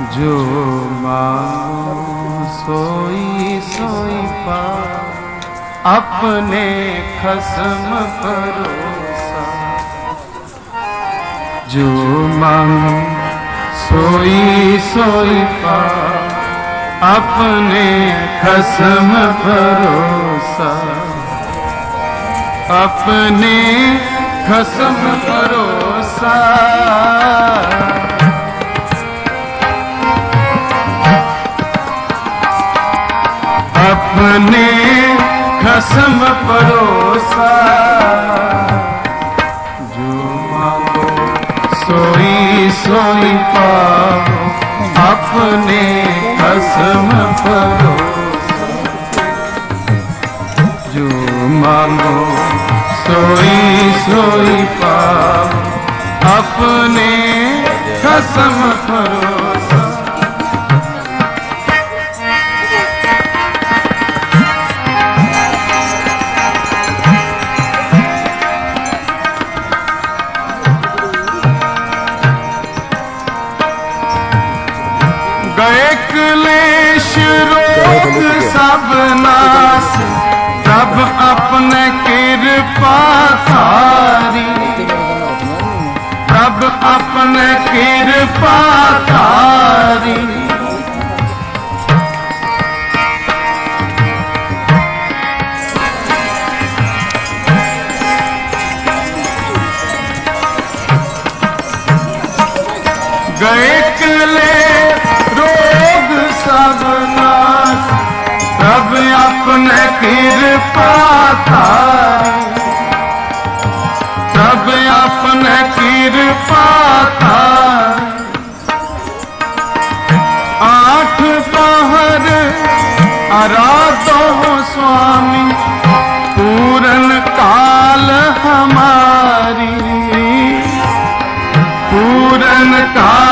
ਜੋ ਮਾਂਗੋ ਸੋਈ ਸੋਈ ਪਾ, ਆਪਣੇ ਖਸਮ ਭਰੋਸਾ। ਜੋ ਮਾਂਗੋ ਸੋਈ ਸੋਈ ਪਾ, ਆਪਣੇ ਖਸਮ ਭਰੋਸਾ। ਆਪਣੇ ਖਸਮ ਭਰੋਸਾ। अपने खसम परोसा जो मांगो सोई सोई पाओ अपने खसम परोसा जो मांगो सोई सोई पाओ अपने खसम परोसा ਮਿਲੇ ਸ਼ਰੋਤ ਨਾਸ ਰੱਬ ਆਪਣੇ ਕਿਰਪਾ ਧਾਰੀ ਗਏ ਕਲੇ अपने कृपा थारी रब अपने कृपा थारी आठ पहर आराधो स्वामी पूरन काल हमारी पूरन काल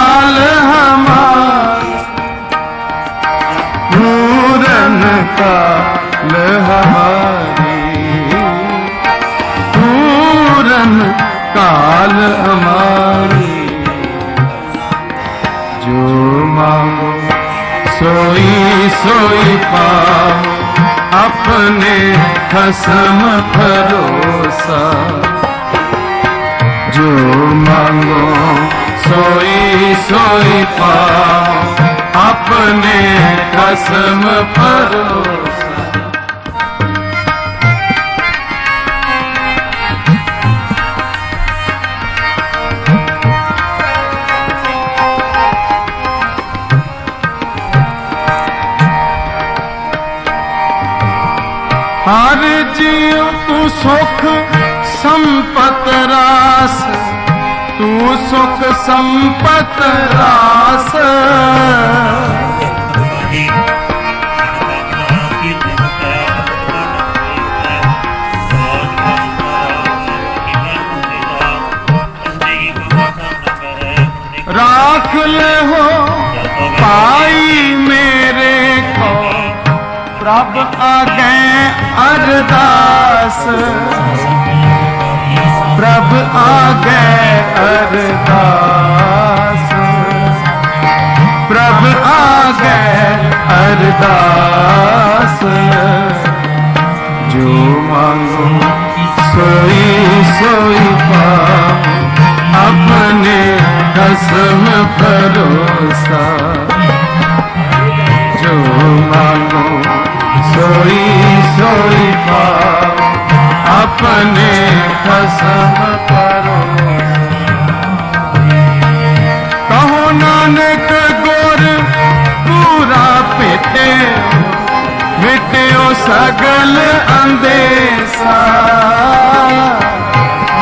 ਨੇ ਖਸਮ ਭਰੋਸਾ ਜੋ ਮੰਗੋ ਸੋਈ ਸੋਈ ਪਾ ਆਪਣੇ ਖਸਮ ਭਰੋਸਾ ਜੀਉ ਤੂੰ ਸੁਖ ਸੰਪਤ ਰਾਸ ਤੂੰ ਸੁਖ ਸੰਪਤ ਰਾਸ। ਰਾਖ ਲੈ ਪ੍ਰਭ ਆਗੇ ਅਰਦਾਸ। ਪ੍ਰਭ ਆਗੇ ਅਰਦਾਸ। ਪ੍ਰਭ ਆਗੇ ਅਰਦਾਸ। ਜੋ ਮੰਗੋ, ਸੋਈ ਸੋਈ ਪਾਉ ਆਪਣੇ ਕਸਮ ਭਰੋਸਾ। ਗੁਰ ਪੂਰਾ ਭੇਟੇ, ਮਿਟਿਓ ਸਗਲ ਅੰਦੇਸਾ।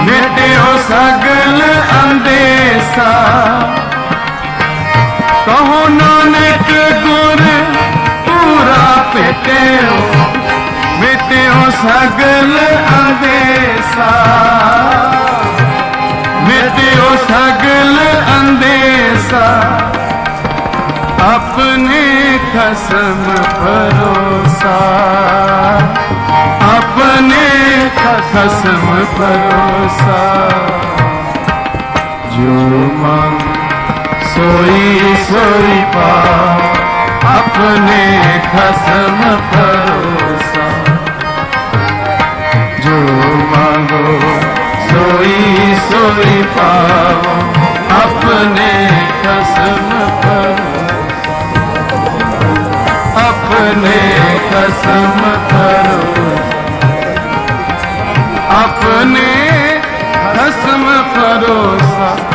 ਮਿਟਿਓ ਸਗਲ ਅੰਦੇਸਾ। ਕਹੋ ਨਾਨਕ ਗੁਰ ਪੂਰਾ ਭੇਟਿਓ ਸਗਲ ਅੰਦੇਸਾ। ਮਿਟਿਓ ਸਗਲ ਅੰਦੇਸਾ। अपने खसम भरोसा अपने खसम भरोसा जो मांग सोई सोई पाओ अपने खसम भरोसा अपने कसम करो अपने कसम करो सा